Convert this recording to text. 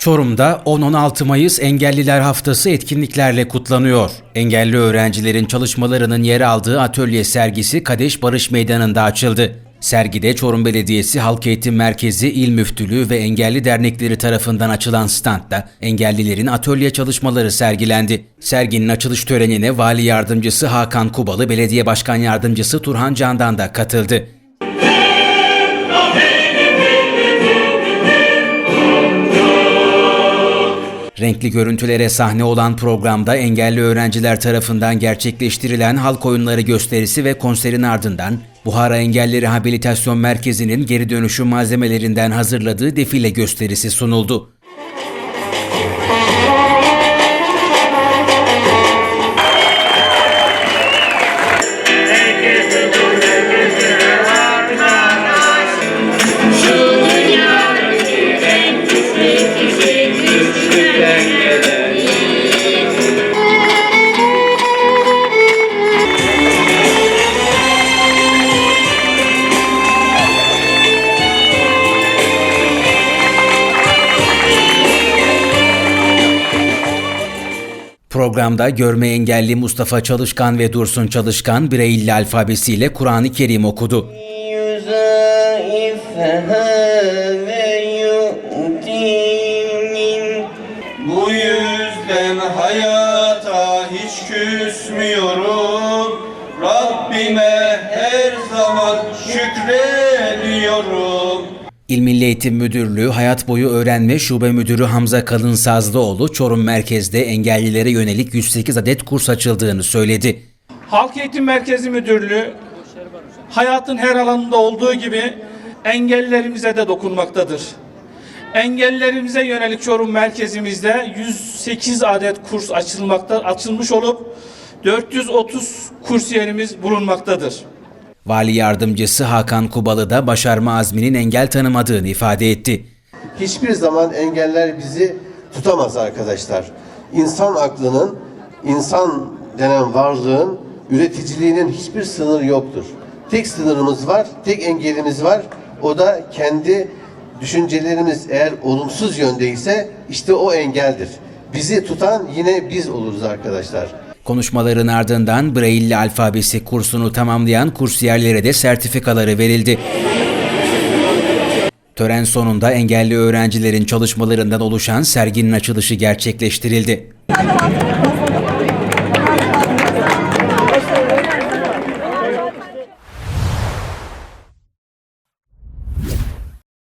Çorum'da 10-16 Mayıs Engelliler Haftası etkinliklerle kutlanıyor. Engelli öğrencilerin çalışmalarının yer aldığı atölye sergisi Kadeş Barış Meydanı'nda açıldı. Sergide Çorum Belediyesi Halk Eğitim Merkezi İl Müftülüğü ve engelli dernekleri tarafından açılan standta engellilerin atölye çalışmaları sergilendi. Serginin açılış törenine Vali Yardımcısı Hakan Kubalı, Belediye Başkan Yardımcısı Turhan Candan da katıldı. Renkli görüntülere sahne olan programda engelli öğrenciler tarafından gerçekleştirilen halk oyunları gösterisi ve konserin ardından Buhara Engelli Rehabilitasyon Merkezi'nin geri dönüşüm malzemelerinden hazırladığı defile gösterisi sunuldu. Programda görme engelli Mustafa Çalışkan ve Dursun Çalışkan Breyilli alfabesiyle Kur'an-ı Kerim okudu. Bu yüzden hayata hiç küsmüyorum. Rabbime her zaman şükrediyorum. İl Milli Eğitim Müdürlüğü Hayat Boyu Öğrenme Şube Müdürü Hamza Kalın Sazlıoğlu, Çorum merkezde engellilere yönelik 108 adet kurs açıldığını söyledi. Halk Eğitim Merkezi Müdürlüğü hayatın her alanında olduğu gibi engellerimize de dokunmaktadır. Engellerimize yönelik Çorum merkezimizde 108 adet kurs açılmakta açılmış olup 430 kursiyerimiz bulunmaktadır. Vali Yardımcısı Hakan Kubalı da başarma azminin engel tanımadığını ifade etti. hiçbir zaman engeller bizi tutamaz arkadaşlar. İnsan aklının, insan denen varlığın üreticiliğinin hiçbir sınırı yoktur. Tek sınırımız var, tek engelimiz var. O da kendi düşüncelerimiz eğer olumsuz yöndeyse işte o engeldir. Bizi tutan yine biz oluruz arkadaşlar. Konuşmaların ardından Braille alfabesi kursunu tamamlayan kursiyerlere de sertifikaları verildi. Tören sonunda engelli öğrencilerin çalışmalarından oluşan serginin açılışı gerçekleştirildi.